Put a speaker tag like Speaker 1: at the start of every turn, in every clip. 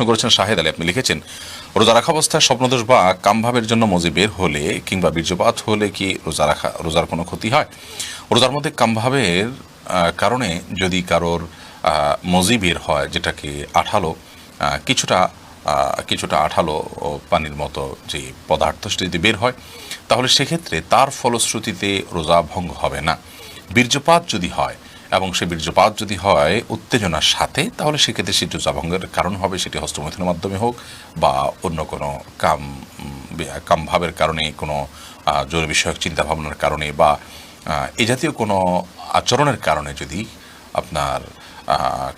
Speaker 1: প্রশ্ন করেছেন শাহেদ আলী। আপনি লিখেছেন রোজা রাখা অবস্থায় স্বপ্নদোষ বা কামভাবের জন্য মজি বের হলে কিংবা বীর্যপাত হলে কি রোজা রাখা রোজার কোনো ক্ষতি হয়? রোজার মধ্যে কামভাবের কারণে যদি কারোর আহ, মজি বের হয় যেটাকে আঠালো কিছুটা কিছুটা আঠালো পানির মতো যে পদার্থ সেটা যদি বের হয় তাহলে সেক্ষেত্রে তার ফলশ্রুতিতে রোজা ভঙ্গ হবে না। বীর্যপাত যদি হয় এবং সে বীর্যপাত যদি হয় উত্তেজনার সাথে, তাহলে সেক্ষেত্রে সেটি রোজাভঙ্গের কারণ হবে, সেটি হস্তমৈথুনের মাধ্যমে হোক বা অন্য কোনো কাম কামভাবের কারণে, কোনো জোর বিষয়ক চিন্তাভাবনার কারণে বা এ জাতীয় কোনো আচরণের কারণে যদি আপনার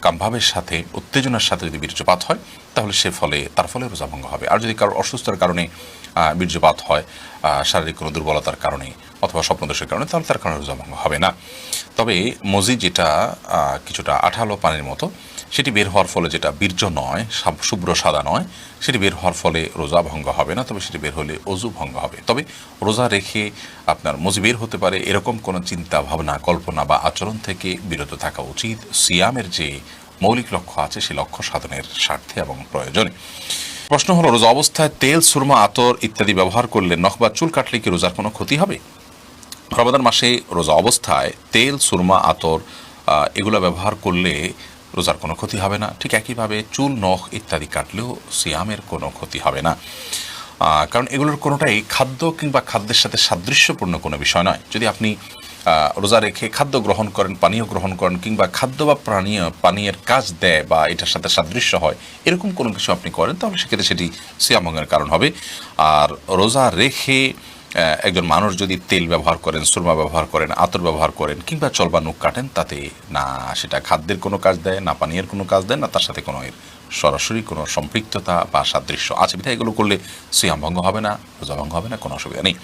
Speaker 1: কামভাবের সাথে, উত্তেজনার সাথে যদি বীর্যপাত হয়, তাহলে সে ফলে, তার ফলে রোজাভঙ্গ হবে। আর যদি কারোর অসুস্থতার কারণে বীর্যপাত হয় শারীরিক কোনো দুর্বলতার কারণে অথবা স্বপ্নদোষের কারণে, তাহলে তার কারণে রোজাভঙ্গ হবে না। তবে মজি যেটা কিছুটা আঠালো পানির মতো, সেটি বের হওয়ার ফলে যেটা বীর্য নয় শুভ্র সাদা নয়, সেটি বের হওয়ার ফলে রোজা ভঙ্গ হবে না, তবে সেটি বের হলে অজু ভঙ্গ হবে। তবে রোজা রেখে আপনার মজি বের হতে পারে, এরকম কোনো চিন্তা, ভাবনা, কল্পনা বা আচরণ থেকে বিরত থাকা উচিত। সিয়ামের যে মৌলিক লক্ষ্য আছে সেই লক্ষ্য সাধনের স্বার্থে এবং প্রয়োজনে। প্রশ্ন হলো, রোজা অবস্থায় তেল, সুরমা, আতর ইত্যাদি ব্যবহার করলে নখ বা চুল কাটলে কি রোজার কোনো ক্ষতি হবে? রমাদান মাসে রোজা অবস্থায় তেল, সুরমা, আতর এগুলো ব্যবহার করলে রোজার কোনো ক্ষতি হবে না। ঠিক একইভাবে চুল, নখ ইত্যাদি কাটলেও সিয়ামের কোনো ক্ষতি হবে না। কারণ এগুলোর কোনোটাই খাদ্য কিংবা খাদ্যের সাথে সাদৃশ্যপূর্ণ কোনো বিষয় নয়। যদি আপনি রোজা রেখে খাদ্য গ্রহণ করেন, পানীয় গ্রহণ করেন, কিংবা খাদ্য বা পানীয় পানীয়ের কাজ দেয় বা এটার সাথে সাদৃশ্য হয়, এরকম কোনো কিছু আপনি করেন, তাহলে সেক্ষেত্রে সেটি সিয়ামঙ্গের কারণ হবে। আর রোজা রেখে একজন মানুষ যদি তেল ব্যবহার করেন, সুরমা ব্যবহার করেন, আতর ব্যবহার করেন, কিংবা চলবা নুক কাটেন, তাতে না সেটা খাদ্যের কোনো কাজ দেয়, না পানীয়ের কোনো কাজ দেয়, না তার সাথে কোনো এর সরাসরি কোনো সম্পৃক্ততা বা সাদৃশ্য আছে। বিধায় এগুলো করলে সিয়াম ভঙ্গ হবে না রোজা ভঙ্গ হবে না, কোনো অসুবিধা নেই।